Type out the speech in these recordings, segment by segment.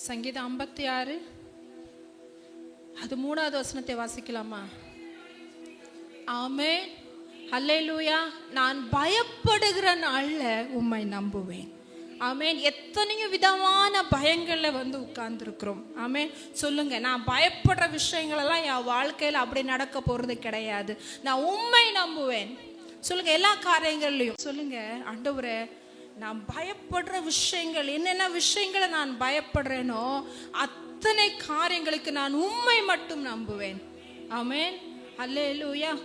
சங்கீதம் ஐம்பத்தி ஆறு. அது மூணாவது வசனத்தை வாசிக்கலாமா? ஆமே ஹல்லேலூயா நான் பயப்படுகிற நாள்ல உம்மை நம்புவேன். ஆமேன். எத்தனையோ விதமான பயங்களில் வந்து உட்கார்ந்துருக்குறோம். ஆமேன். சொல்லுங்க நான் பயப்படுற விஷயங்களெல்லாம் என் வாழ்க்கையில் அப்படி நடக்க போகிறது கிடையாது. நான் உண்மை நம்புவேன். சொல்லுங்க எல்லா காரியங்கள்லையும். சொல்லுங்க அண்டவரை நான் பயப்படுற விஷயங்கள் என்னென்ன விஷயங்களை நான் பயப்படுறேனோ அத்தனை காரியங்களுக்கு நான் உண்மை மட்டும் நம்புவேன். ஆமேன். அல்லேலூயா.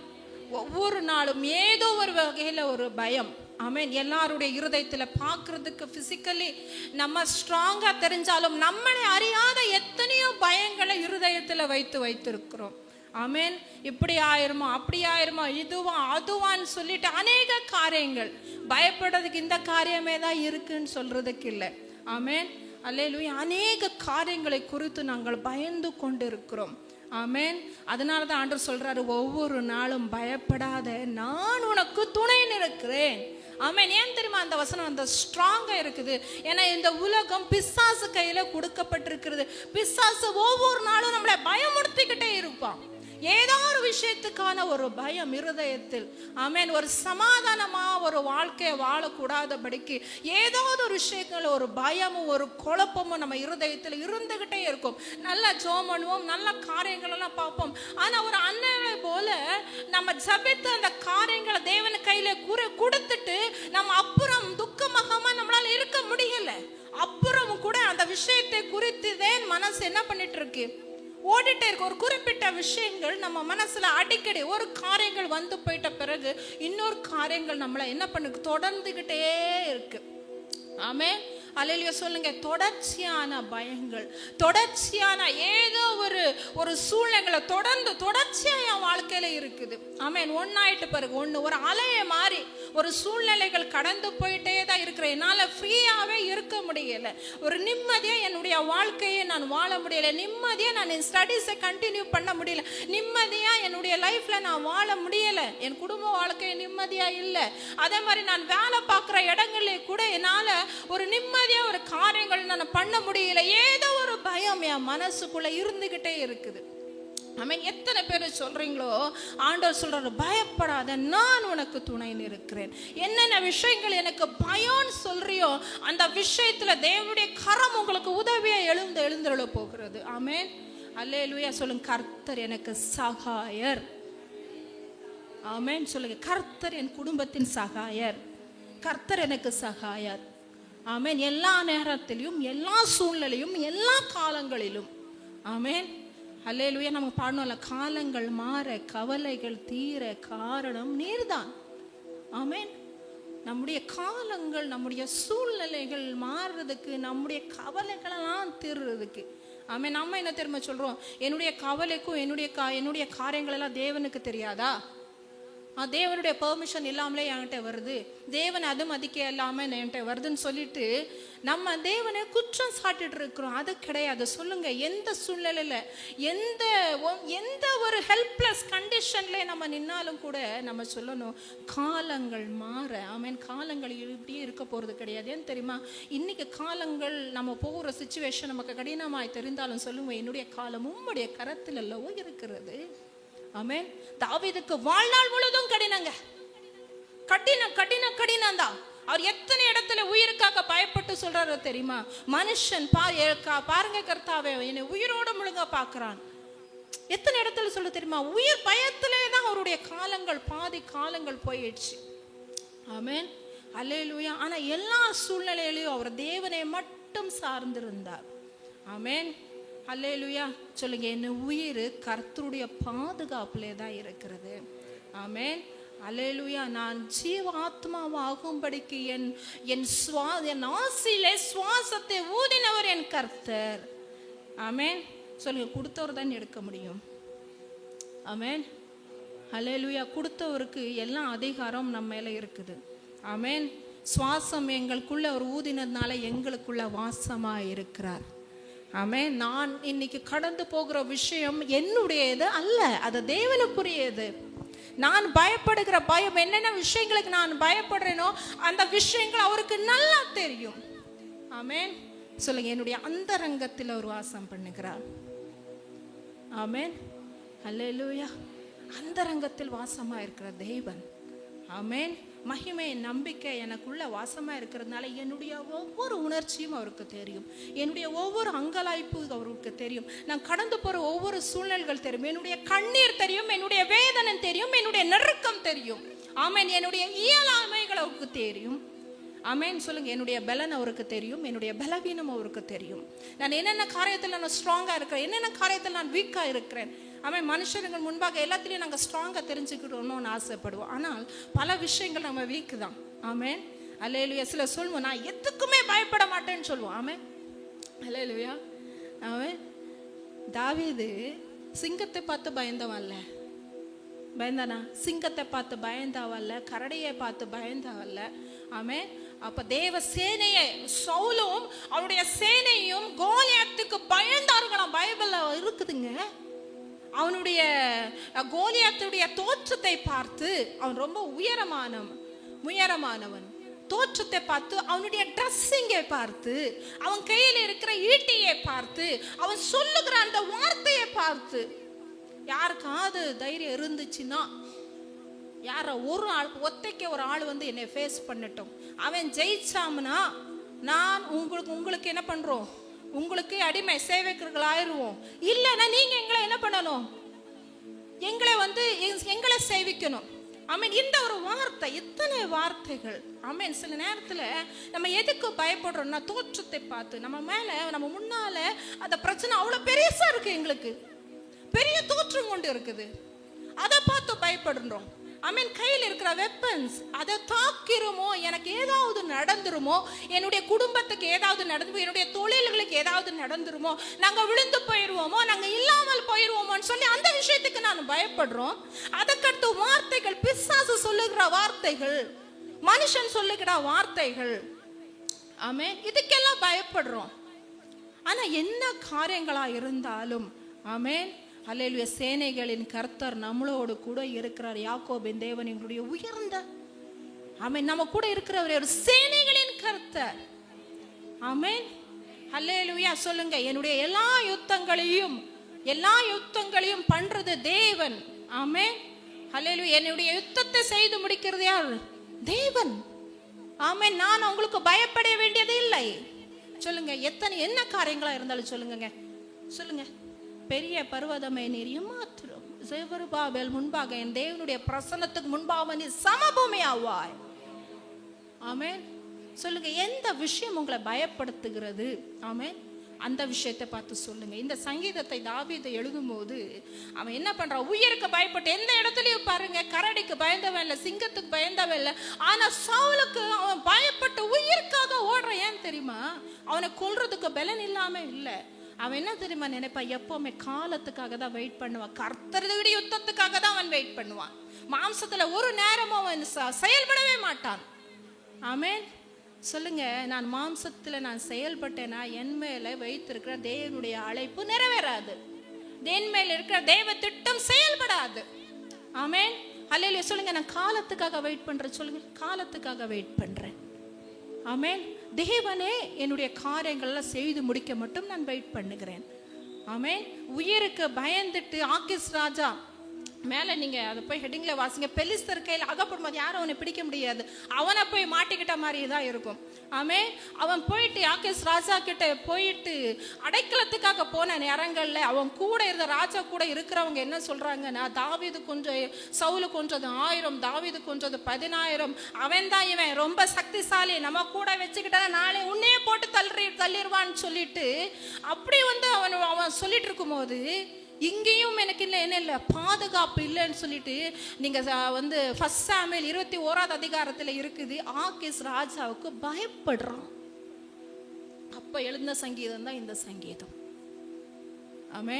ஒவ்வொரு நாளும் ஏதோ ஒரு வகையில் ஒரு பயம். ஆமேன். எல்லாருடைய இருதயத்தில் பார்க்கறதுக்கு ஃபிசிக்கலி நம்ம ஸ்ட்ராங்காக தெரிஞ்சாலும் நம்மளை அறியாத எத்தனையோ பயங்களை இருதயத்தில் வைத்து வைத்திருக்கிறோம். அமேன் இப்படி ஆயிருமோ அப்படி ஆயிருமோ இதுவா அதுவான்னு சொல்லிட்டு அநேக காரியங்கள். பயப்படுறதுக்கு இந்த காரியமே தான் இருக்குன்னு சொல்றதுக்கு இல்லை. ஆமேன். அல்லேலூயா. அநேக காரியங்களை குறித்து நாங்கள் பயந்து கொண்டிருக்கிறோம். ஆமேன். அதனால தான் ஆண்டவர் சொல்றாரு ஒவ்வொரு நாளும் பயப்படாத நான் உனக்கு துணை நிற்கிறேன். ஆமேன். ஏன் தெரியுமா அந்த வசனம்? அந்த ஸ்ட்ராங்காக இருக்குது. ஏன்னா இந்த உலகம் பிசாசு கையில் கொடுக்கப்பட்டிருக்கிறது. பிசாசு ஒவ்வொரு நாளும் நம்மளை பயமுறுத்திக்கிட்டே இருப்பான். ஏதோ ஒரு விஷயத்துக்கான ஒரு பயம் இருதயத்தில். ஆமேன். ஒரு சமாதானமாக ஒரு வாழ்க்கையை வாழக்கூடாதபடிக்கு ஏதாவது ஒரு விஷயத்தில் ஒரு பயமும் ஒரு குழப்பமும் நம்ம இருதயத்தில் இருந்துகிட்டே இருக்கும். நல்லா ஜோம் பண்ணுவோம் நல்ல காரியங்களெல்லாம் பார்ப்போம். ஆனால் ஒரு அண்ணனை போல நம்ம ஜபித்து அந்த காரியங்களை தேவன் கையில் குற கொடுத்துட்டு நம்ம அப்புறம் துக்கமுகமா நம்மளால இருக்க முடியல. அப்புறம் கூட அந்த விஷயத்தை குறித்து தான் மனசு என்ன பண்ணிட்டு இருக்கு? ஓடிட்டே இருக்கு. ஒரு குறிப்பிட்ட விஷயங்கள் நம்ம மனசுல அடிக்கடி ஒரு காரியங்கள் வந்து போயிட்ட பிறகு இன்னொரு காரியங்கள் நம்மளை என்ன பண்ணுது? தொடர்ந்துகிட்டே இருக்கு. ஆமே அலையிலையோ சொல்லுங்க. தொடர்ச்சியான பயங்கள். தொடர்ச்சியான ஏதோ ஒரு ஒரு சூழ்நிலைகளை தொடர்ந்து தொடர்ச்சியாக என் வாழ்க்கையில இருக்குது. ஆமேன். ஒன்னாயிட்டு பிறகு ஒன்று ஒரு அலைய மாறி ஒரு சூழ்நிலைகள் கடந்து போயிட்டே தான் இருக்கிறேன். என்னால் ஃப்ரீயாகவே இருக்க முடியலை. ஒரு நிம்மதியாக என்னுடைய வாழ்க்கையை நான் வாழ முடியலை. நிம்மதியாக நான் என் ஸ்டடீஸை கண்டினியூ பண்ண முடியல. நிம்மதியாக என்னுடைய லைஃப்பில் நான் வாழ முடியலை. என் குடும்ப வாழ்க்கை நிம்மதியாக இல்லை. அதே மாதிரி நான் வேலை பார்க்குற இடங்கள்லேயே கூட என்னால் ஒரு நிம்மதி நிம்மதியா ஒரு காரியங்கள் நான் பண்ண முடியல. ஏதோ ஒரு பயம் என் மனசுக்குள்ள இருந்துகிட்டே இருக்குது. ஆமென் எத்தனை பேர் சொல்றீங்களோ ஆண்டவர் சொல்றாரு பயப்படாத நான் உனக்கு துணை இருக்கிறேன் என்னென்ன விஷயங்கள் எனக்கு பயம்னு சொல்கிறியோ அந்த விஷயத்துல தேவனுடைய கரம் உங்களுக்கு உதவியாக எழுந்து எழுந்துள்ள போகிறது. ஆமென். அல்லேலூயா சொல்லுங்க கர்த்தர் எனக்கு சகாயர். ஆமேன் சொல்லுங்க கர்த்தர் என் குடும்பத்தின் சகாயர். கர்த்தர் எனக்கு சகாயர். ஆமேன். எல்லா நேரத்திலையும் எல்லா சூழ்நிலையும் எல்லா காலங்களிலும். ஆமேன். அல்லேலுயா நம்ம பாடணும்ல காலங்கள் மாற கவலைகள் தீர காரணம் நீர்தான். ஆமேன். நம்முடைய காலங்கள் நம்முடைய சூழ்நிலைகள் மாறுறதுக்கு நம்முடைய கவலைகளெல்லாம் தீர்றதுக்கு. ஆமே நம்ம என்ன தெரியுமா சொல்கிறோம் என்னுடைய கவலைக்கும் என்னுடைய கா என்னுடைய காரியங்கள் எல்லாம் தேவனுக்கு தெரியாதா? தேவனுடைய பெர்மிஷன் இல்லாமலே என்கிட்ட வருது. தேவன் அது மதிக்க இல்லாமல் என்கிட்ட வருதுன்னு சொல்லிட்டு நம்ம தேவனை குற்றம் சாட்டிட்டு இருக்கிறோம். அது கிடையாது. சொல்லுங்க எந்த சூழ்நிலையில் எந்த ஒ- எந்த ஒரு ஹெல்ப்லெஸ் கண்டிஷன்ல நம்ம நின்னாலும் கூட நம்ம சொல்லணும் காலங்கள் மாற. ஆமீன் காலங்கள் இப்படியே இருக்க போகிறது கிடையாது. ஏன் தெரியுமா? இன்னைக்கு காலங்கள் நம்ம போகிற சுச்சுவேஷன் நமக்கு கடினமாய் தெரிந்தாலும் சொல்லுவோம் என்னுடைய காலம் உம்முடைய கரத்தில் அல்லவோ இருக்கிறது. ஆமென். தாவீதுக்கு வாழ்நாள் முழுதும் கடினங்க. கடினம் கடினம் கடினம் தான் அவர் எத்தனை இடத்துல உயிருக்காக பயப்பட்டு சொல்றாரு தெரியுமா? மனுஷன் பா எ- பாருங்க கர்த்தாவே என்னை உயிரோட முழுங்க பார்க்கறான். எத்தனை இடத்துல சொல்ல தெரியுமா? உயிர் பயத்திலே தான் அவருடைய காலங்கள் பாதி காலங்கள் போயிடுச்சு. ஆமேன். அல்லேலூயா. ஆனா எல்லா சூழ்நிலையிலையும் அவர் தேவனை மட்டும் சார்ந்திருந்தார். ஆமேன். அல்லேலுயா சொல்லுங்க என் உயிர் கர்த்தருடைய பாதுகாப்பிலே தான் இருக்கிறது. ஆமேன் அலேலுயா நான் ஜீவாத்மாவாகும்படிக்கு என் என் சுவா என் ஆசிலே சுவாசத்தை ஊதினவர் என் கர்த்தர். ஆமேன் சொல்லுங்க கொடுத்தவர் தான் எடுக்க முடியும். ஆமேன் அலேலுயா கொடுத்தவருக்கு எல்லாம் அதிகாரம் நம்ம மேலே இருக்குது. ஆமேன் சுவாசம் எங்களுக்குள்ள ஒரு ஊதினதுனால எங்களுக்குள்ள வாசமாக இருக்கிறார். ஆமே நான் இன்னைக்கு கடந்து போகிற விஷயம் என்னுடையது அல்ல அது தேவனுக்குரியது. நான் பயப்படுகிற பயம் என்னென்ன விஷயங்களுக்கு நான் பயப்படுறேனோ அந்த விஷயங்கள் அவருக்கு நல்லா தெரியும். ஆமேன். சொல்லுங்க என்னுடைய அந்தரங்கத்தில் அவர் வாசம் பண்ணுகிறார். அல்ல லூயா அந்தரங்கத்தில் வாசமாக இருக்கிற தேவன். ஆமேன். மகிமை நம்பிக்கை எனக்குள்ள வாசமாக இருக்கிறதுனால என்னுடைய ஒவ்வொரு உணர்ச்சியும் அவருக்கு தெரியும். என்னுடைய ஒவ்வொரு அங்கலாய்ப்பு அவருக்கு தெரியும். நான் கடந்து போகிற ஒவ்வொரு சூழ்நிலைகள் தெரியும். என்னுடைய கண்ணீர் தெரியும் என்னுடைய வேதனை தெரியும் என்னுடைய நெருக்கம் தெரியும். ஆமென். என்னுடைய இயலாமைகள் அவருக்கு தெரியும். அமேன் சொல்லுங்க. என்னுடைய பலன் அவருக்கு தெரியும். என்னுடைய பலவீனம் அவருக்கு தெரியும். நான் என்னென்ன காரியத்தில் நான் ஸ்ட்ராங்காக இருக்கிறேன் என்னென்ன காரியத்தில் நான் வீக்காக இருக்கிறேன் ஆமென் மனுஷர்கள் முன்பாக எல்லாத்துலேயும் நாங்கள் ஸ்ட்ராங்காக தெரிஞ்சுக்கிடணும்னு ஆசைப்படுவோம். ஆனால் பல விஷயங்கள் நம்ம வீக் தான் ஆமேன் அலையலுயா சில சொல்லுவோம் நான் எதுக்குமே பயப்பட மாட்டேன்னு சொல்லுவோம். ஆமே அலையலுயா ஆமென் தாவீது சிங்கத்தை பார்த்து பயந்தவன்ல. பயந்தானா? சிங்கத்தை பார்த்து பயந்தாவல்ல கரடியை பார்த்து பயந்தாவல்ல ஆமே அப்ப தேவ சேனையை சவுலும் அவருடைய சேனையும் கோலியத்துக்கு பயந்தார்களாம். பைபிள்ல இருக்குதுங்க. அவனுடைய கோலியத்துடைய தோற்றத்தை பார்த்து அவன் ரொம்ப உயரமானவன் உயரமானவன். தோற்றத்தை பார்த்து அவனுடைய ட்ரெஸ்ஸிங்கை பார்த்து அவன் கையில் இருக்கிற ஈட்டியை பார்த்து அவன் சொல்லுகிற அந்த வார்த்தையை பார்த்து யாருக்காவது தைரியம் இருந்துச்சுன்னா யார ஒரு ஆள் ஒத்தைக்க ஒரு ஆள் வந்து என்னை ஃபேஸ் பண்ணட்டும். அவன் ஜெயிச்சாம்னா நான் உங்களுக்கு உங்களுக்கு என்ன பண்றோம்? உங்களுக்கு அடிமை சேவைக்கர்கள் ஆயிடுவோம் இல்லைன்னா நீங்க எங்களை என்ன பண்ணணும்? எங்களை வந்து எங்- எங்களை சேவிக்கணும். அமீன் இந்த ஒரு வார்த்தை இத்தனை வார்த்தைகள். அமீன் சில நேரத்தில் நம்ம எதுக்கு பயப்படுறோம்னா தோற்றத்தை பார்த்து நம்ம மேலே நம்ம முன்னால அந்த பிரச்சனை அவ்வளோ பெருசாக இருக்கு எங்களுக்கு. பெரிய தோற்றம் கொண்டு இருக்குது. அதை பார்த்து பயப்படுறோம். ஐ மீன் கையில் இருக்கிற வெப்பன்ஸ் அதை தாக்கிருமோ? எனக்கு ஏதாவது நடந்துருமோ? என்னுடைய குடும்பத்துக்கு ஏதாவது நடந்து என்னுடைய தொழில்களுக்கு ஏதாவது நடந்துருமோ? நாங்கள் விழுந்து போயிடுவோமோ நாங்கள் இல்லாமல் போயிடுவோமோன்னு சொல்லி அந்த விஷயத்துக்கு நான் பயப்படுறோம். அதுக்கடுத்து வார்த்தைகள் பிசாசு சொல்லுகிற வார்த்தைகள் மனுஷன் சொல்லுகிற வார்த்தைகள். ஆமே இதுக்கெல்லாம் பயப்படுறோம். ஆனால் என்ன காரியங்களாக இருந்தாலும் ஆமேன். அல்லேலூயா சேனைகளின் கர்த்தர் நம்மளோடு கூட இருக்கிறார். யாக்கோபின் தேவன் எங்களுடைய உயர்ந்த ஆமென். நம்ம கூட இருக்கிறவர் ஒரு சேனைகளின் கர்த்தர். ஆமேன். அல்லேலூயா சொல்லுங்க. என்னுடைய எல்லா யுத்தங்களையும் எல்லா யுத்தங்களையும் பண்றது தேவன். ஆமென். அல்லேலூயா என்னுடைய யுத்தத்தை செய்து முடிக்கிறது யார்? தேவன். ஆமென். நான் உங்களுக்கு பயப்பட வேண்டியது இல்லை. சொல்லுங்க. எத்தனை என்ன காரியங்களா இருந்தாலும் சொல்லுங்கங்க. சொல்லுங்க. பெரிய பர்வதமே நீர் ஏமாத்திரம். செவருபாபேல் முன்பாக என் தேவனுடைய பிரசன்னத்துக்கு முன்பாக நீ சமபூமி ஆவாய் ஆமேன். சொல்லுங்க எந்த விஷயம் உங்களை பயப்படுத்துகிறது? ஆமேன். அந்த விஷயத்தை பார்த்து சொல்லுங்க. இந்த சங்கீதத்தை தாவியத்தை எழுதும் போது அவன் என்ன பண்றான் உயிருக்கு பயப்பட்டு எந்த இடத்துலயும் பாருங்க கரடிக்கு பயந்தவன் இல்லை சிங்கத்துக்கு பயந்தவன் இல்லை. ஆனா சவுலுக்கு அவன் பயப்பட்டு உயிருக்காக ஓடுறான். ஏன் தெரியுமா? அவனை கொல்றதுக்கு பலன் இல்லாம இல்லை. அவன் என்ன தெரியுமா நினைப்பான் எப்பவுமே காலத்துக்காக தான் வெயிட் பண்ணுவான். கர்த்தருடைய யுத்தத்துக்காக தான் அவன் வெயிட் பண்ணுவான். மாம்சத்தில் ஒரு நேரமும் அவன் செயல்படவே மாட்டான். ஆமேன் சொல்லுங்க நான் மாம்சத்தில் நான் செயல்பட்டேன்னா என் மேலே வைத்திருக்கிற தேவனுடைய அழைப்பு நிறைவேறாது. என் மேல் இருக்கிற தேவ திட்டம் செயல்படாது. ஆமேன் அல்லையில சொல்லுங்க நான் காலத்துக்காக வெயிட் பண்றேன் சொல்லுங்க. காலத்துக்காக வெயிட் பண்றேன். ஆமென் தேவனே என்னுடைய காரியங்கள்லாம் செய்து முடிக்க மட்டும் நான் வெயிட் பண்ணுகிறேன். ஆமென் உயிருக்கு பயந்துட்டு ஆக்கிஸ் ராஜா மேலே நீங்கள் அதை போய் ஹெட்டிங்கில் வாசிங்க. பெலிஸ்தர் கையில் அகப்படும்போது யாரும் அவனை பிடிக்க முடியாது. அவனை போய் மாட்டிக்கிட்ட மாதிரி தான் இருக்கும். ஆமே அவன் போயிட்டு யாக்கேஸ் ராஜா கிட்ட போயிட்டு அடைக்கலத்துக்காக போன நேரங்களில் அவன் கூட இருந்த ராஜா கூட இருக்கிறவங்க என்ன சொல்கிறாங்கன்னா தாவீது கொஞ்சம் சவுலு கொஞ்சது ஆயிரம் தாவிது கொஞ்சது பதினாயிரம். அவன் தான் இவன் ரொம்ப சக்திசாலி. நம்ம கூட வச்சுக்கிட்டா நாளை உன்னையே போட்டு தள்ளி தள்ளிடுவான்னு சொல்லிட்டு அப்படி வந்து அவன் அவன் சொல்லிட்டு இருக்கும்போது இங்கேயும் எனக்கு இல்லை என்ன இல்லை பாதுகாப்பு இல்லைன்னு சொல்லிட்டு நீங்கள் வந்து ஃபஸ்ட் சாமியல் இருபத்தி ஓராவது அதிகாரத்தில் இருக்குது ஆகிஸ் ராஜாவுக்கு பயப்படுறான். அப்போ எழுந்த சங்கீதம் தான் இந்த சங்கீதம். ஆமே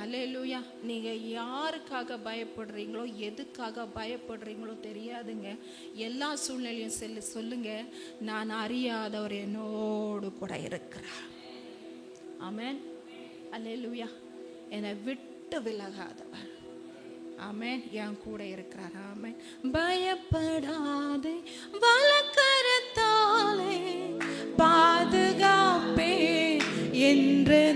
ஹலே லூயா நீங்கள் யாருக்காக பயப்படுறீங்களோ எதுக்காக பயப்படுறீங்களோ தெரியாதுங்க. எல்லா சூழ்நிலையும் செல்லு சொல்லுங்க. நான் அறியாதவர் என்னோடு கூட இருக்கிறார். ஆமென். லூயா என்னை விட்டு விலகாதவர். ஆமேன். என் கூட இருக்கிறார். ஆமேன். பயப்படாதே. வலக்கரத்தாலே பாதுகாப்பே என்று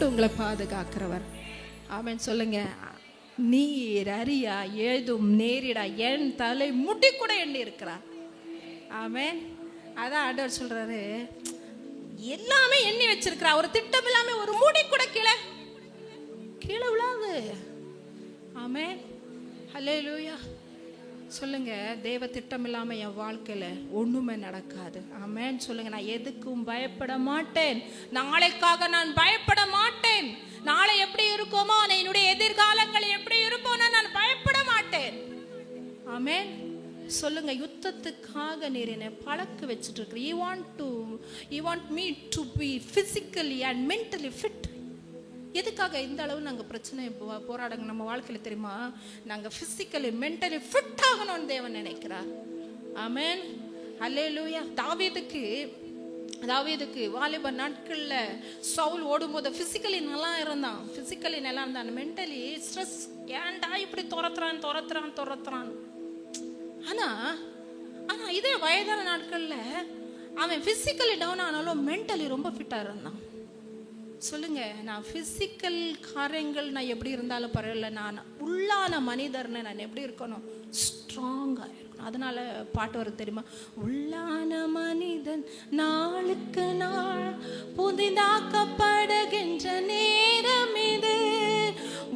ஆண்டு உங்களை பாதுகாக்கிறவர். ஆமேன் சொல்லுங்க. நீர் அறியா ஏதும் நேரிடா என் தலை முடி கூட எண்ணி இருக்கிறார் ஆமென். அதான் ஆண்டவர் சொல்றாரு எல்லாமே எண்ணி வச்சிருக்கிறா ஒரு திட்டம் இல்லாம ஒரு முடி கூட கீழே கீழே விழாது. ஆமே ஹலே லூயா சொல்லுங்க தேவ திட்டம் இல்லாமல் என் வாழ்க்கையில் ஒன்றுமே நடக்காது. ஆமேன்னு சொல்லுங்க நான் எதுக்கும் பயப்பட மாட்டேன். நாளைக்காக நான் பயப்பட மாட்டேன். நாளை எப்படி இருக்குமோ என்னுடைய எதிர்காலங்கள் எப்படி இருக்குமோ நான் பயப்பட மாட்டேன். ஆமேன். சொல்லுங்க யுத்தத்துக்காக நீர் என்னை பழக்க வச்சுட்டு இருக்கிற you want to you want me to be physically and mentally fit எதுக்காக இந்த அளவு நாங்கள் பிரச்சனை போராடங்க போராடுங்க நம்ம வாழ்க்கையில் தெரியுமா? நாங்கள் ஃபிசிக்கலி மென்டலி ஃபிட் ஆகணும்னு தேவன் நினைக்கிறார். ஆமென் அல்லேலூயா தாவீதுக்கு தாவீதுக்கு வாலிப நாட்களில் சவுல் ஓடும்போது ஃபிசிக்கலி நல்லா இருந்தான். ஃபிசிக்கலி நல்லா இருந்தான். மென்டலி ஸ்ட்ரெஸ் ஏன்டா இப்படி துரத்துறான் துரத்துறான் துரத்துறான். ஆனால் ஆனால் இதே வயதான நாட்களில் அவன் ஃபிசிக்கலி டவுன் ஆனாலும் மென்டலி ரொம்ப ஃபிட்டாக இருந்தான். சொல்லுங்க நான் பிசிக்கல் காரியங்கள் நான் எப்படி இருந்தாலும் பரவாயில்ல. நான் உள்ளான மனிதர்னு நான் எப்படி இருக்கணும்? ஸ்ட்ராங்காக இருக்கணும். அதனால பாட்டு வருது தெரியுமா? உள்ளான மனிதன் நாளுக்கு நாள் புதிதாக்கப்படுகின்ற நேரம் இது.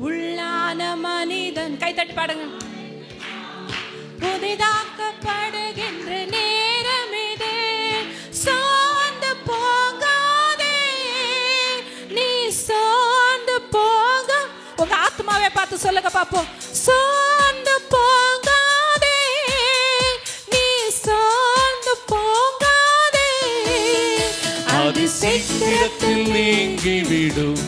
உள்ளான மனிதன் கை பாடுங்க. புதிதாக்கப்படுகின்ற பார்த்து சொல்லுங்க பாப்போம். சார்ந்து போகாதே நீ சார்ந்து போகாதே அது சீக்கிரத்தில் நீங்கிவிடும்.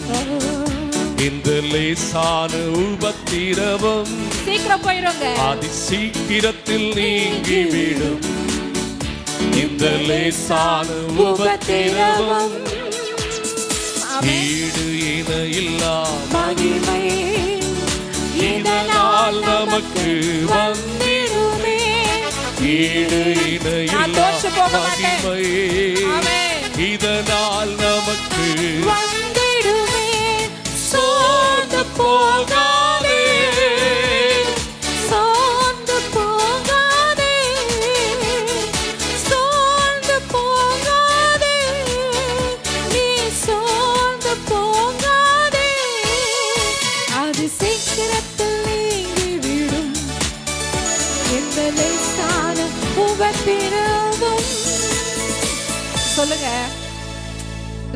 இந்த லேசான உபத்திரவம் சீக்கிரம் போயிருங்க. அதி சீக்கிரத்தில் நீங்கிவிடும். இந்த லேசான உபத்திரவம் ஈடு இன இல்லா மகிமை இதனால் நமக்கு வந்திடுமே. ஈடு இன நான்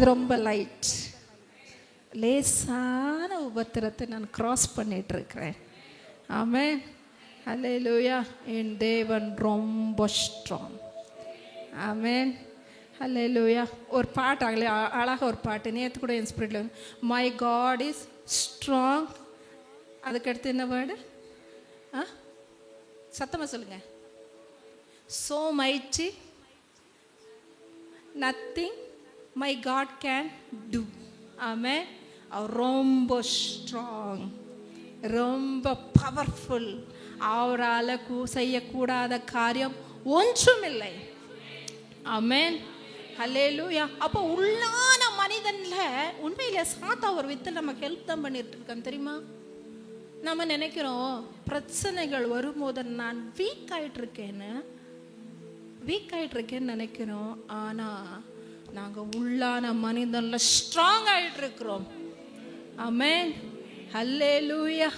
இது ரொம்ப லைட் லேசான உபத்திரத்தை நான் கிராஸ் பண்ணிட்டு இருக்கிறேன் ஆமென் ஹalleluya என் தேவன் ரொம்ப ஸ்ட்ராங் ஆமென் லூயா ஒரு பாட்டு அழகா அழகாக ஒரு பாட்டு. நேற்று கூட என் ஸ்பிரிட்ல மை காட் இஸ் ஸ்ட்ராங் அதுக்கடுத்து என்ன வேர்டு ஆ? சத்தமாக சொல்லுங்க. So மைச்சி nothing my God can do ஆமே அவர் ரொம்ப ஸ்ட்ராங் ரொம்ப பவர்ஃபுல் அவரால் கூ செய்யக்கூடாத காரியம் ஒன்றுமில்லை. அமேன் ஹலேலூயா அப்போ உள்ளான மனிதனில் உண்மையில் சாத்தா ஒரு வித்து நமக்கு ஹெல்ப் தான் பண்ணிட்டு இருக்கோம் தெரியுமா? நம்ம நினைக்கிறோம் பிரச்சனைகள் வரும்போது நான் வீக் ஆகிட்டு இருக்கேன்னு வீக் ஆகிட்டு இருக்கேன்னு நினைக்கிறோம் ஆனால் நாங்கள் உள்ளான மனிதன்ல ஸ்ட்ராங் ஆகிட்டு இருக்கிறோம் ஹலே லூயா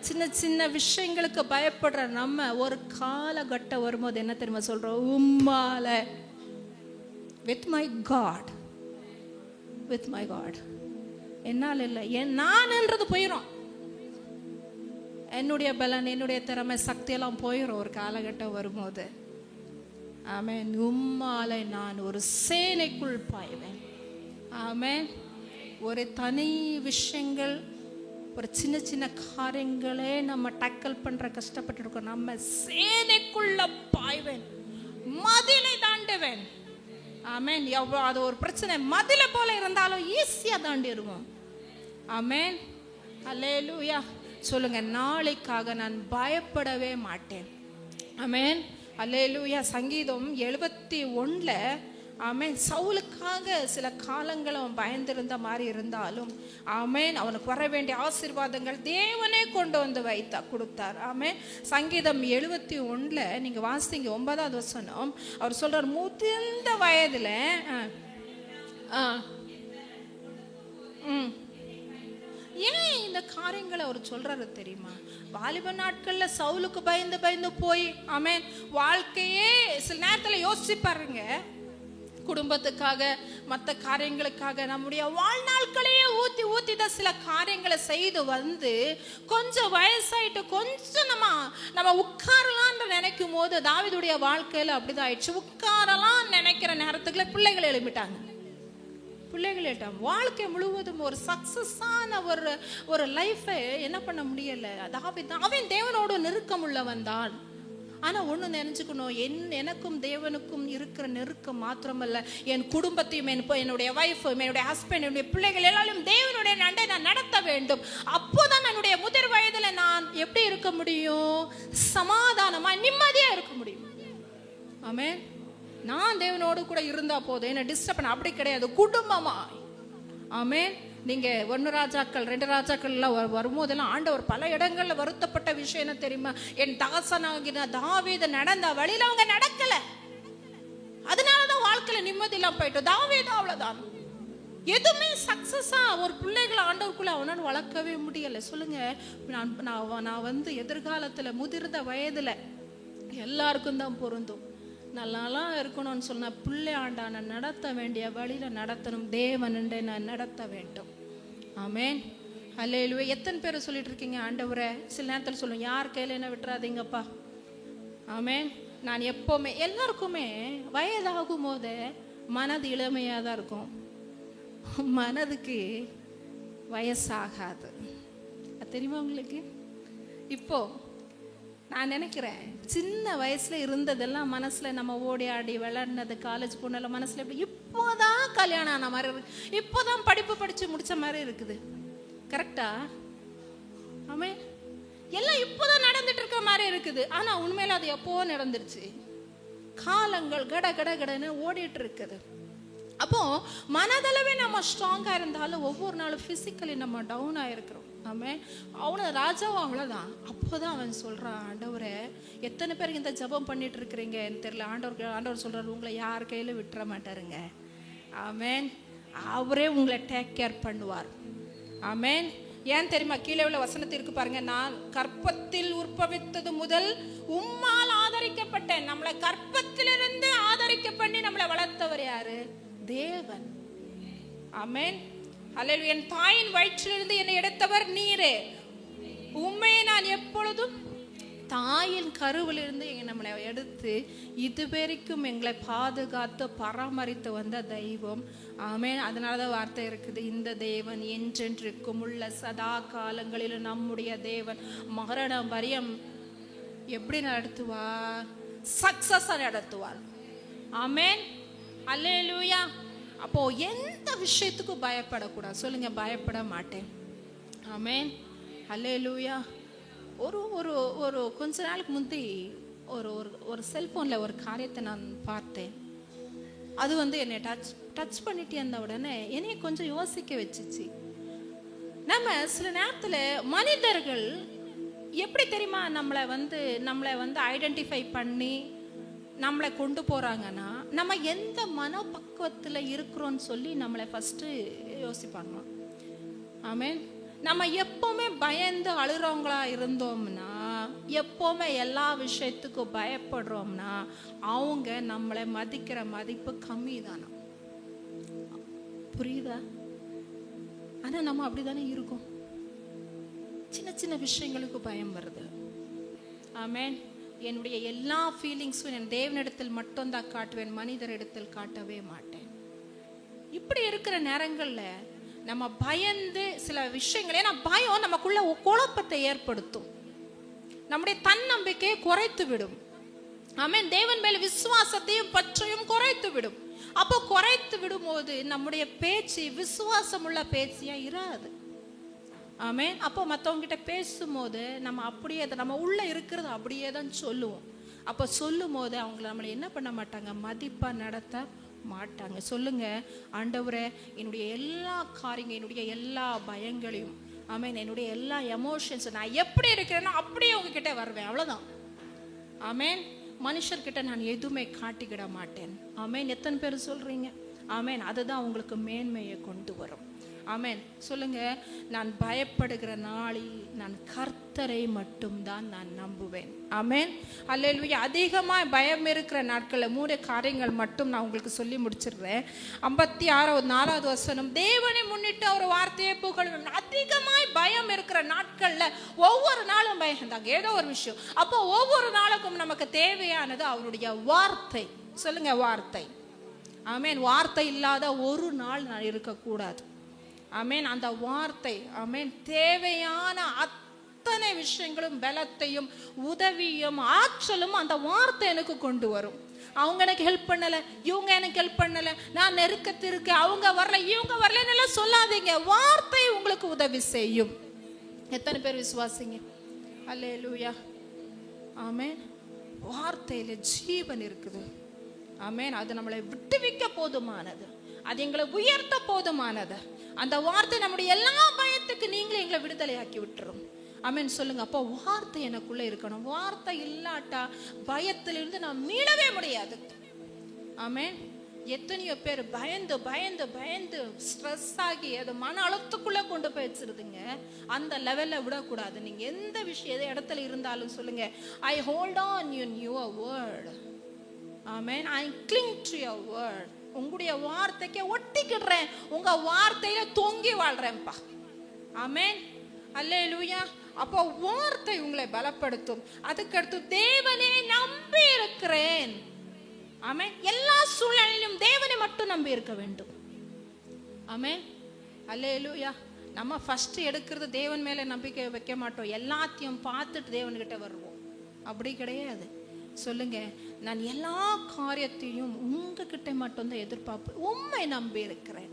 சின்ன சின்ன விஷயங்களுக்கு பயப்படுற நம்ம ஒரு காலகட்டம் வரும்போது என்ன தெரியுமா சொல்கிறோம் உம்மால. With my God with my God என்னால் இல்லை. என் நான்ன்றது போயிடும் என்னுடைய பலன் என்னுடைய திறமை சக்தியெல்லாம் போயிடும் ஒரு காலகட்டம் வரும்போது. ஆமேன். உம்மாலை நான் ஒரு சேனைக்குள் பாய்வேன். ஆமேன். ஒரு தனி விஷயங்கள் ஒரு சின்ன சின்ன காரியங்களே நம்ம டக்கல் பண்ற கஷ்டப்பட்டு இருக்கோம் நம்ம சேனைக்குள்ள பாய்வேன். மதிலை தாண்டுவேன். ஆமேன். எவ்வளோ அது ஒரு பிரச்சனை. மதிலை போல இருந்தாலும் ஈஸியா தாண்டிடுவோம். ஆமேன். அல்லேலூயா சொல்லுங்க நாளைக்காக நான் பயப்படவே மாட்டேன். ஆமேன். அல்லேலூயா. சங்கீதம் எழுபத்தி ஒன்றில் ஆமேன். சவுலுக்காக சில காலங்கள் அவன் பயந்திருந்த மாதிரி இருந்தாலும் ஆமேன் அவனுக்கு வர வேண்டிய ஆசீர்வாதங்கள் தேவனே கொண்டு வந்து வைத்தா கொடுத்தார். ஆமே சங்கீதம் எழுபத்தி ஒன்றில் நீங்கள் வாசிங்க ஒன்பதாவது வசனம். அவர் சொல்கிறார் முதிர்ந்த வயதில் ஆ, ஆ, ம். ஏன் இந்த காரியங்களை அவர் சொல்கிறாரு தெரியுமா? வாலிப நாட்கள்ல சவுலுக்கு பயந்து பயந்து போய் ஆமென். வாழ்க்கையே சில நேரத்துல யோசிச்சு பாருங்க. குடும்பத்துக்காக மற்ற காரியங்களுக்காக நம்முடைய வாழ்நாட்களையே ஊத்தி ஊத்தி தான் சில காரியங்களை செய்து வந்து கொஞ்சம் வயசாயிட்டு கொஞ்சம் நம்ம நம்ம உட்காரலாம்னு நினைக்கும் போது தாவிதுடைய வாழ்க்கையில அப்படிதான் ஆயிடுச்சு. உட்காரலாம் நினைக்கிற நேரத்துக்குள்ள பிள்ளைகளை எழுப்பிட்டாங்க பிள்ளைகளிடம் வாழ்க்கை முழுவதும் ஒரு சக்சஸான ஒரு ஒரு லைஃபை என்ன பண்ண முடியல? அதாவது அவன் தேவனோடு நெருக்கம் உள்ளவன் தான். ஆனால் ஒன்று நினச்சிக்கணும். என் எனக்கும் தேவனுக்கும் இருக்கிற நெருக்கம் மாத்திரமல்ல. என் குடும்பத்தையும் என் இப்போ என்னுடைய வைஃப் என்னுடைய ஹஸ்பண்ட் என்னுடைய பிள்ளைகள் எல்லாரும் தேவனுடைய நண்டை நான் நடத்த வேண்டும். அப்போதான் என்னுடைய முதிர் வயதில் நான் எப்படி இருக்க முடியும்? சமாதானமாக நிம்மதியாக இருக்க முடியும். ஆமே நான் தேவனோடு கூட இருந்தா போதும். என்ன டிஸ்டர்ப் பண்ண அப்படி கிடையாது. குடும்பமா ஆமே நீங்க ஒன்னு ராஜாக்கள் ரெண்டு ராஜாக்கள் எல்லாம் வரும்போதெல்லாம் ஆண்டவர் பல இடங்கள்ல வருத்தப்பட்ட விஷயம் என்ன தெரியுமா? என் தாசனாகின தாவீத நடந்த வழியில அவங்க நடக்கல. அதனாலதான் வாழ்க்கையில நிம்மதி எல்லாம் போயிட்டோம். தாவீது அவ்வளவுதான். எதுவுமே சக்சஸா ஒரு பிள்ளைகளை ஆண்டவருக்குள்ள அவனால் வளர்க்கவே முடியல. சொல்லுங்க. நான் நான் நான் வந்து எதிர்காலத்துல முதிர்ந்த வயதுல எல்லாருக்கும் தான் பொருந்தும். நல்லாலாம் இருக்கணும்னு சொன்னால் பிள்ளை ஆண்டான நடத்த வேண்டிய வழியில் நடத்தணும். தேவனண்டை நான் நடத்த வேண்டும். ஆமேன். அல்லையிலுவே எத்தனை பேர் சொல்லிட்டு இருக்கீங்க ஆண்டவரை? சில நேரத்தில் சொல்லுவோம் யார் கையில் என்ன விட்டுறாதீங்கப்பா. ஆமேன். நான் எப்போவுமே எல்லாருக்குமே வயதாகும் போதே மனது இளமையாக தான் இருக்கும். மனதுக்கு வயசாகாது. அது தெரியுமா உங்களுக்கு? இப்போது நான் நினைக்கிறேன் சின்ன வயசில் இருந்ததெல்லாம் மனசில் நம்ம ஓடி ஆடி விளாட்னது காலேஜ் போனெல்லாம் மனசில் எப்படி இப்போதான் கல்யாணம் ஆன மாதிரி இருக்கு. இப்போதான் படிப்பு படித்து முடிச்ச மாதிரி இருக்குது. கரெக்டா ஆமே எல்லாம் இப்போதான் நடந்துட்டு இருக்க மாதிரி இருக்குது. ஆனால் உண்மையில் அது எப்போ நடந்துருச்சு? காலங்கள் கட கட கடன்னு ஓடிட்டு இருக்குது. அப்போ மனதளவே நம்ம ஸ்ட்ராங்காக இருந்தாலும் ஒவ்வொரு நாளும் ஃபிசிக்கலி நம்ம டவுன் ஆயிருக்கிறோம். ஆமே அவனை ராஜாவும் அவ்வளோதான் அப்போ தான் அவன் சொல்கிறான் ஆண்டவரே எத்தனை பேருக்கு இந்த ஜெபம் பண்ணிட்டு இருக்கிறீங்கன்னு தெரியல. ஆண்டவர் ஆண்டவர் சொல்கிறார் உங்களை யார் கையில விட்டுற மாட்டாருங்க. ஆமேன். அவரே உங்களை டேக் கேர் பண்ணுவார். ஆமேன். ஏன் தெரியுமா? கீழே உள்ள வசனத்தை இருக்கு பாருங்க நான் கற்பத்தில் உற்பவித்தது முதல் உம்மால் ஆதரிக்கப்பட்டேன். நம்மளை கற்பத்திலிருந்து ஆதரிக்க பண்ணி நம்மளை வளர்த்தவர் யாரு? தேவன். ஆமேன். அல்லது என் தாயின் வயிற்றிலிருந்து என்னை எடுத்தவர் நீரே. உண்மையை நான் எப்பொழுதும் தாயின் கருவிலிருந்து நம்மளை எடுத்து இதுவரைக்கும் எங்களை பாதுகாத்து பராமரித்து வந்த தெய்வம். ஆமே அதனால தான் வார்த்தை இருக்குது. இந்த தேவன் என்றென்றிருக்கும் உள்ள சதா காலங்களில் நம்முடைய தேவன் மரண வரியம் எப்படி நடத்துவார்? சக்சஸாக நடத்துவார். ஆமேன். அல்லேலூயா அப்போ எந்த விஷயத்துக்கும் பயப்படக்கூடாது. சொல்லுங்க பயப்பட மாட்டேன். ஆமென் அல்லேலூயா ஒரு ஒரு ஒரு கொஞ்ச நாளுக்கு முந்தி ஒரு ஒரு ஒரு செல்ஃபோனில் ஒரு காரியத்தை நான் பார்த்தேன். அது வந்து என்னை டச் டச் பண்ணிட்டு இருந்த உடனே என்னைய கொஞ்சம் யோசிக்க வச்சுச்சு. நம்ம சில நேரத்தில் மனிதர்கள் எப்படி தெரியுமா நம்மளை வந்து நம்மளை வந்து ஐடென்டிஃபை பண்ணி நம்மளை கொண்டு போகிறாங்கன்னா நம்ம எந்த மனப்பக்குவத்தில் இருக்கிறோன்னு சொல்லி நம்மளை ஃபஸ்ட்டு யோசிப்பாங்க. ஆமேன் நம்ம எப்போவுமே பயந்து அழுகிறவங்களா இருந்தோம்னா எப்போவுமே எல்லா விஷயத்துக்கும் பயப்படுறோம்னா அவங்க நம்மளை மதிக்கிற மதிப்பு கம்மி தானா புரியுதா? ஆனால் நம்ம அப்படிதானே இருக்கோம். சின்ன சின்ன விஷயங்களுக்கு பயம் வருது. ஆமேன் என்னுடைய எல்லா ஃபீலிங்ஸும் என் தேவனிடத்தில் மட்டும்தான் காட்டுவேன் மனிதரிடத்தில் காட்டவே மாட்டேன். இப்படி இருக்கிற நேரங்களில் நம்ம பயந்து சில விஷயங்கள் ஏன்னா பயம் நமக்குள்ள குழப்பத்தை ஏற்படுத்தும். நம்முடைய தன்னம்பிக்கையை குறைத்து விடும். ஆமென். தேவன் மேல் விசுவாசத்தையும் பற்றையும் குறைத்து விடும். அப்போ குறைத்து விடும்போது நம்முடைய பேச்சு விசுவாசம் உள்ள பேச்சியா இராது. ஆமென். அப்போ மற்றவங்ககிட்ட பேசும்போது நம்ம அப்படியே அதை நம்ம உள்ளே இருக்கிறது அப்படியே தான் சொல்லுவோம். அப்போ சொல்லும் போது அவங்கள நம்மளை என்ன பண்ண மாட்டாங்க? மதிப்பாக நடத்த மாட்டாங்க. சொல்லுங்க ஆண்டவரே என்னுடைய எல்லா காரியங்கள் என்னுடைய எல்லா பயங்களையும் ஆமேன் என்னுடைய எல்லா எமோஷன்ஸ் நான் எப்படி இருக்கிறேன்னா அப்படியே உங்ககிட்ட வருவேன். அவ்வளோதான் ஆமேன். மனுஷர்கிட்ட நான் எதுவுமே காட்டிக்கிட மாட்டேன். ஆமேன். எத்தனை பேர் சொல்கிறீங்க ஆமேன். அதுதான் உங்களுக்கு மேன்மையை கொண்டு வரும். ஆமேன். சொல்லுங்க நான் பயப்படுகிற நாளில் நான் கர்த்தரை மட்டும்தான் நான் நம்புவேன். ஆமேன். அல்லேலூயா. அதிகமாக பயம் இருக்கிற நாட்களில் மூணு காரியங்கள் மட்டும் நான் உங்களுக்கு சொல்லி முடிச்சிடுறேன். ஐம்பத்தி ஆறாவது நாலாவது வசனம் தேவனை முன்னிட்டு அவர் வார்த்தையை புகழும் அதிகமாய் பயம் இருக்கிற நாட்களில் ஒவ்வொரு நாளும் பயம். தாங்க ஏதோ ஒரு விஷயம். அப்போ ஒவ்வொரு நாளுக்கும் நமக்கு தேவையானது அவருடைய வார்த்தை. சொல்லுங்க வார்த்தை. ஆமேன். வார்த்தை இல்லாத ஒரு நாள் நான் இருக்கக்கூடாது. அமேன் அந்த வார்த்தை அமேன் தேவையான அத்தனை விஷயங்களும் பலத்தையும் உதவியும் ஆற்றலும் அந்த வார்த்தை எனக்கு கொண்டு வரும். அவங்க எனக்கு ஹெல்ப் பண்ணல இவங்க எனக்கு ஹெல்ப் பண்ணல நான் நெருக்கத்திற்கு அவங்க வரல இவங்க வரலன்னு எல்லாம் சொல்லாதீங்க. வார்த்தை உங்களுக்கு உதவி செய்யும். எத்தனை பேர் விசுவாசிங்க? அல்லேலூயா ஆமென் வார்த்தையில ஜீவன் இருக்குது. ஆமேன் அது நம்மளை விட்டுவிக்க போதுமானது. அது எங்களை உயர்த்த போதுமானது. அந்த வார்த்தை நம்முடைய எல்லா பயத்துக்கு நீங்களே எங்களை விடுதலையாக்கி விட்டுரும். அமேன் சொல்லுங்க. அப்போ வார்த்தை எனக்குள்ள இருக்கணும். வார்த்தை இல்லாட்டா பயத்திலிருந்து நான் மீளவே முடியாது. ஆமேன். எத்தனையோ பேர் பயந்து பயந்து பயந்து ஸ்ட்ரெஸ் ஆகி அது மன அழுத்தத்துக்குள்ள கொண்டு போய் வச்சிருதுங்க. அந்த லெவலில் விடக்கூடாது. நீங்கள் எந்த விஷயம் எது இடத்துல இருந்தாலும் சொல்லுங்க. ஐ ஹோல்ட் ஆன் யூன் your word amen. I cling to your word உங்களுடைய வார்த்தைக்கே ஒட்டிக்கிடுறேன். உங்க வார்த்தையில தொங்கி வாழ்றேன்ப்பா. ஆமேன். அல்லே லூயா அப்போ வார்த்தை உங்களை பலப்படுத்தும். அதுக்கடுத்து தேவனே நம்பி இருக்கிறேன். ஆமே எல்லா சூழ்நிலையிலும் தேவனை மட்டும் நம்பி இருக்க வேண்டும். ஆமே அல்லே லூயா நம்ம ஃபர்ஸ்ட் எடுக்கிறது தேவன் மேலே நம்பிக்கை வைக்க மாட்டோம். எல்லாத்தையும் பார்த்துட்டு தேவன்கிட்ட வருவோம். அப்படி கிடையாது. சொல்லுங்க. நான் எல்லா காரியத்தையும் உங்ககிட்ட மட்டும்தான் எதிர்பார்ப்பு. உண்மை நம்பி இருக்கிறேன்.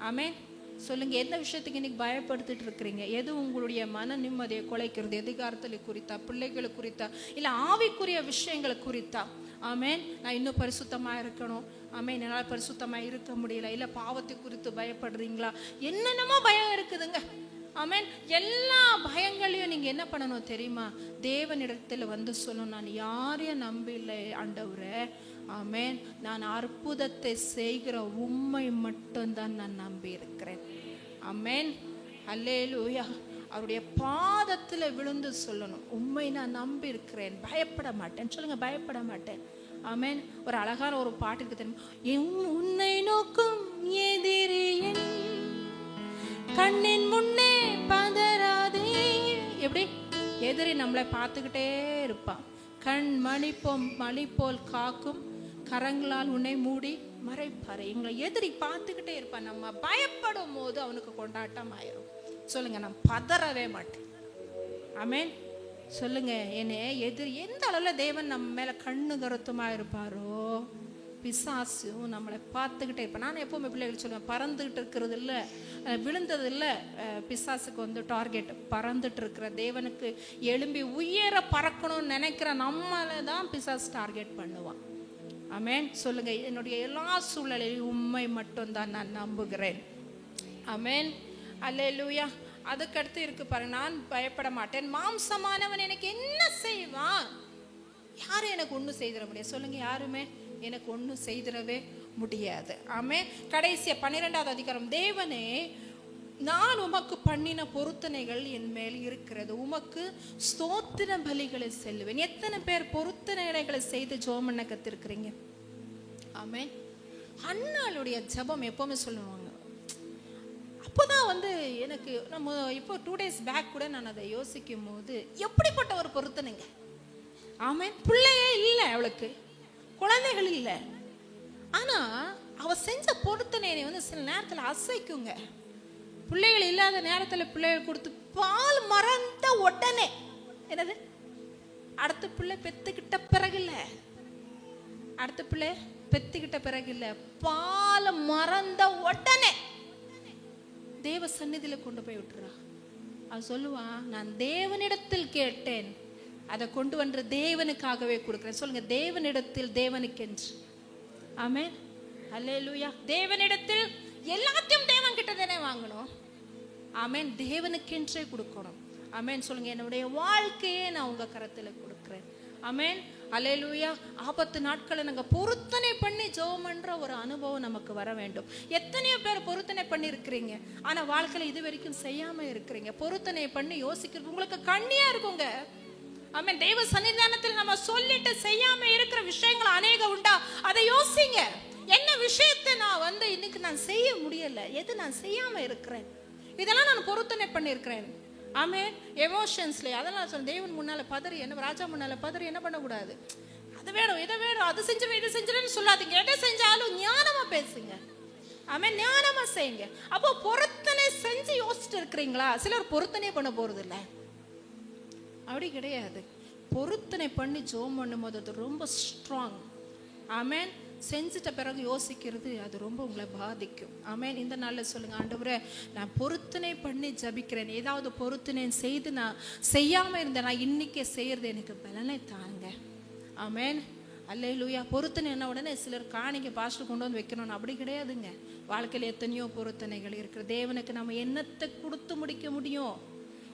ஆமே சொல்லுங்க எந்த விஷயத்துக்கு இன்னைக்கு பயப்படுத்திட்டு இருக்கிறீங்க? எது உங்களுடைய மன நிம்மதியை குலைக்கிறது? எதிர்காலத்தில் குறித்தா பிள்ளைகளை குறித்தா இல்லை ஆவிக்குரிய விஷயங்களை குறித்தா? ஆமேன். நான் இன்னும் பரிசுத்தமாக இருக்கணும். ஆமென். என்னால் பரிசுத்தமாக இருக்க முடியல. இல்லை பாவத்தை குறித்து பயப்படுறீங்களா? என்னென்னமோ பயம் இருக்குதுங்க. அமேன் எல்லா பயங்களையும் நீங்க என்ன பண்ணணும் தெரியுமா? தேவனிடத்துல வந்து சொல்லணும். நான் யாரையும் நம்பில்லை ஆண்டவரே. ஆமேன் நான் அற்புதத்தை செய்கிற உண்மை மட்டும்தான் நான் நம்பி இருக்கிறேன் அல்லே அல்லேலூயா அவருடைய பாதத்துல விழுந்து சொல்லணும். உண்மை நான் நம்பி இருக்கிறேன் பயப்பட மாட்டேன். சொல்லுங்க பயப்பட மாட்டேன். ஆமேன் ஒரு அழகான ஒரு பாட்டு இருக்கு தெரியுமா? என் உன்னை நோக்கும் எதிரியன் கண்ணின் முன்னே பதறாதே. எப்படி? எதிரி நம்மளை பார்த்துக்கிட்டே இருப்பான் கண் மணி போம் மணி போல் காக்கும். கரங்களால் உன்னை மூடி மறைப்பாரு. எங்களை எதிரி பார்த்துக்கிட்டே இருப்பான் நம்ம பயப்படும் போது அவனுக்கு கொண்டாட்டம் ஆயிரும் சொல்லுங்க நான் பதறவே மாட்டேன். ஆமென். சொல்லுங்க என்னை எதிரி எந்த அளவில் தேவன் நம்ம மேலே கண்ணு கருத்துமா இருப்பாரோ? பிசாசும் நம்மளை பார்த்துக்கிட்டே இப்போ நான் எப்பவுமே பிள்ளைகள் சொல்லுவேன் பறந்துகிட்டு இருக்கிறது இல்லை விழுந்தது இல்லை பிசாசுக்கு வந்து டார்கெட் பறந்துட்டு இருக்கிற தேவனுக்கு எழும்பி உயர பறக்கணும்னு நினைக்கிற நம்மளை தான் பிசாஸ் டார்கெட் பண்ணுவான். அமேன் சொல்லுங்க என்னுடைய எல்லா சூழ்நிலையிலும் உண்மை மட்டும்தான் நான் நம்புகிறேன். ஆமென் அல்லேலூயா அதுக்கடுத்து இருக்கு பாரு நான் பயப்பட மாட்டேன். மாம்சமானவன் எனக்கு என்ன செய்வான்? யாரும் எனக்கு ஒன்றும் செய்திட முடியாது. சொல்லுங்க யாருமே? எனக்கு ஒன்றும் செய்திடவே முடியாது. ஆமே கடைசியா பன்னிரெண்டாவது அதிகாரம். தேவனே நான் உமக்கு பண்ணின பொருத்தனைகள் என் மேல் இருக்கிறது. உமக்கு ஸ்தோத்திர பலிகளை செல்வேன் எத்தனை பேர் பொருத்தனைகளை செய்து ஜோமண்ண கத்திருக்கிறீங்க? ஆமே அண்ணாளுடைய ஜெபம் எப்பவுமே சொல்லுவாங்க. அப்போதான் வந்து எனக்கு நம்ம இப்போ டூ டேஸ் பேக் கூட நான் அதை யோசிக்கும் போது எப்படிப்பட்ட ஒரு பொருத்தனைங்க? ஆமே பிள்ளையே இல்லை அவளுக்கு. குழந்தைகள் இல்லை. ஆனால் அவள் செஞ்ச பொருத்தனையை வந்து சில நேரத்தில் அசைக்குங்க. பிள்ளைகள் இல்லாத நேரத்தில் பிள்ளைகள் கொடுத்து பால் மறந்த உடனே என்னது? அடுத்த பிள்ளை பெத்துக்கிட்ட பிறகு இல்லை அடுத்த பிள்ளை பெத்துக்கிட்ட பிறகு இல்லை பால் மறந்த உடனே தேவ சந்நிதியில் கொண்டு போய் விட்டுறான் அவன் சொல்லுவான் நான் தேவனிடத்தில் கேட்டேன். அதை கொண்டு வந்த தேவனுக்காகவே கொடுக்குறேன். சொல்லுங்க தேவனிடத்தில் தேவனுக்கென்று. ஆமே அல்லே லூயா தேவனிடத்தில் எல்லாத்தையும் தேவன் கிட்ட தானே வாங்கணும். ஆமேன். தேவனுக்கென்றே கொடுக்கணும். ஆமென். சொல்லுங்க என்னுடைய வாழ்க்கையே நான் உங்க கரத்துல கொடுக்குறேன். ஆமென். அலையலூயா ஆபத்து நாட்களை நாங்கள் பொருத்தனை பண்ணி ஜோமன்ற ஒரு அனுபவம் நமக்கு வர வேண்டும். எத்தனையோ பேர் பொருத்தனை பண்ணியிருக்கிறீங்க ஆனால் வாழ்க்கையில் இது வரைக்கும் செய்யாமல் இருக்கிறீங்க. பொருத்தனை பண்ணி யோசிக்கிறது உங்களுக்கு கண்ணியாக இருக்குங்க. ஆமென். தெய்வ சன்னிதானத்தில் நம்ம சொல்லிட்டு செய்யாம இருக்கிற விஷயங்கள் அநேக உண்டா? அதை யோசிங்க. என்ன விஷயத்தை நான் வந்து இன்னைக்கு நான் செய்ய முடியல? எது நான் செய்யாம இருக்கிறேன்? இதெல்லாம் நான் பொருத்தனை பண்ணியிருக்கிறேன். ஆமே எமோஷன்ஸ்ல அதெல்லாம் சொல்ல தேவன் முன்னால பதறி என்ன ராஜா முன்னால பதறி என்ன பண்ணக்கூடாது? அது வேணும் இதை வேணும் அது செஞ்சிடும் இது செஞ்சிடும்னு சொல்லாதீங்க. எதை செஞ்சாலும் ஞானமா பேசுங்க. ஆமே ஞானமா செய்யுங்க. அப்போ பொருத்தனை செஞ்சு யோசிச்சுட்டு இருக்கிறீங்களா? சிலர் பொருத்தனையே பண்ண போறது இல்லை அப்படி கிடையாது. பொருத்தனை பண்ணி ஜோம் பண்ணும்போது அது ரொம்ப ஸ்ட்ராங் ஆமேன் செஞ்சிட்ட பிறகு யோசிக்கிறது அது ரொம்ப உங்களை பாதிக்கும். ஆமேன் இந்த நாளில் சொல்லுங்கள் ஆண்டவரே நான் பொருத்தனை பண்ணி ஜபிக்கிறேன். ஏதாவது பொருத்தனை செய்து நான் செய்யாமல் இருந்தேன். நான் இன்றைக்கே செய்கிறது எனக்கு பலனை தாங்க. ஆமேன் அல்லேலூயா பொருத்தனை என்ன? உடனே சிலர் காணிக்க பாஸ்ட்டு கொண்டு வந்து வைக்கணும்னு. அப்படி கிடையாதுங்க. வாழ்க்கையில் எத்தனையோ பொருத்தனைகள் இருக்குது தேவனுக்கு நம்ம என்னத்தை கொடுத்து முடிக்க முடியும்?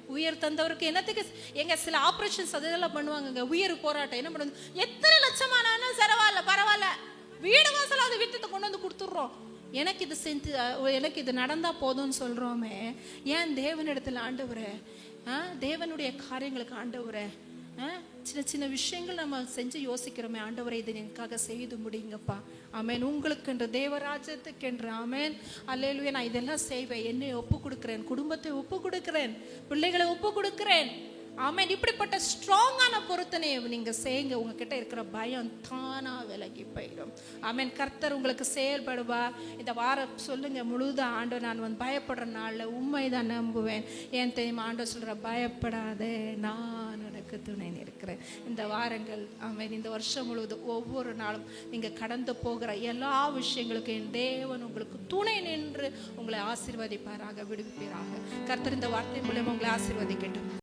உயிர் தந்தவருக்கு என்னத்துக்கு எங்க சில ஆப்ரேஷன்ஸ் அதெல்லாம் பண்ணுவாங்கங்க. உயிர் போராட்டம். என்ன பண்ணுது எத்தனை லட்சமானாலும் பரவாயில்ல பரவாயில்ல. வீடு வாசலாவது வீட்டுக்கு கொண்டு வந்து கொடுத்துட்றோம். எனக்கு இது செஞ்சு எனக்கு இது நடந்தா போதும்னு சொல்றோமே. ஏன் தேவனிடத்தில் ஆண்டவரே? ஆ, தேவனுடைய காரியங்களுக்கு ஆண்டவரே. சின்ன சின்ன விஷயங்கள் நம்ம செஞ்சு யோசிக்கிறோமே. ஆண்டவரை இதை எனக்காக செய்து முடியுங்கப்பா ஆமேன். உங்களுக்கென்று தேவராஜ்யத்துக்கென்று ஆமேன். அல்லேலுவே நான் இதெல்லாம் செய்வேன். என்னை ஒப்பு கொடுக்குறேன். குடும்பத்தை ஒப்பு கொடுக்குறேன். பிள்ளைகளை ஒப்பு கொடுக்குறேன். ஆமாம் இப்படிப்பட்ட ஸ்ட்ராங்கான பொருத்தனை நீங்கள் செய்யுங்க. உங்ககிட்ட இருக்கிற பயம் தானாக விலகி போயிடும். ஆமேன். கர்த்தர் உங்களுக்கு செயல்படுவா இந்த வாரம் சொல்லுங்க முழுத ஆண்டு நான் வந்து பயப்படுற நாளில் உண்மை தான் நம்புவேன். ஏன் தெரியுமா? ஆண்டவர் சொல்கிற பயப்படாதே நான் உனக்கு துணை இருக்கிறேன் இந்த வாரங்கள் ஆமேன் இந்த வருஷம் முழுவதும் ஒவ்வொரு நாளும் நீங்கள் கடந்து போகிற எல்லா விஷயங்களுக்கும் என் தேவன் உங்களுக்கு துணை நின்று உங்களை ஆசீர்வதிப்பாராக விடுவிப்பாராக. கர்த்தர் இந்த வார்த்தை மூலயமா உங்களை ஆசீர்வதிக்கட்டும்.